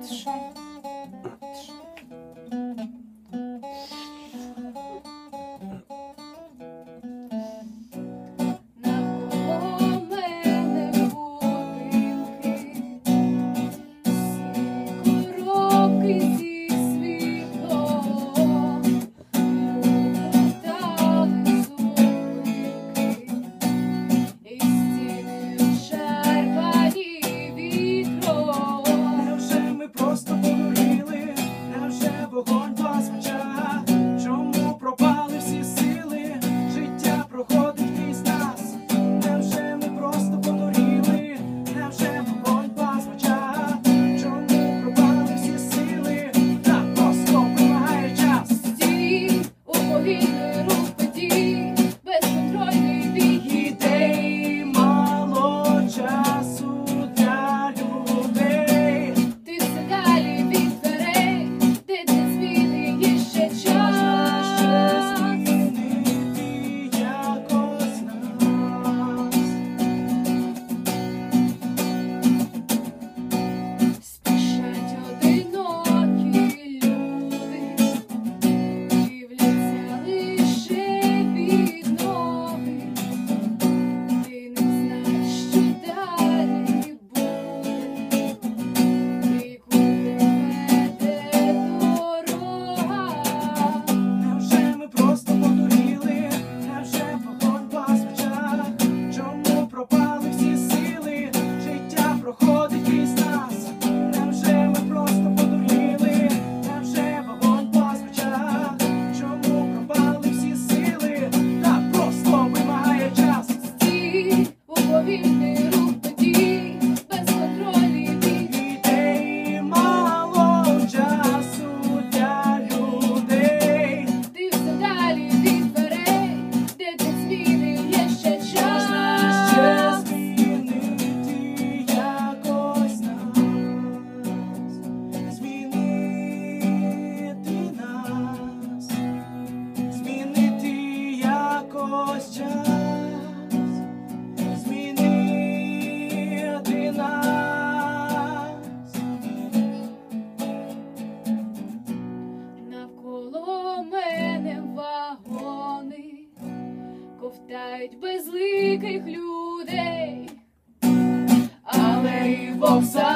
再。просто погоріли? Невже вогонь питають безликих людей, але і вовса.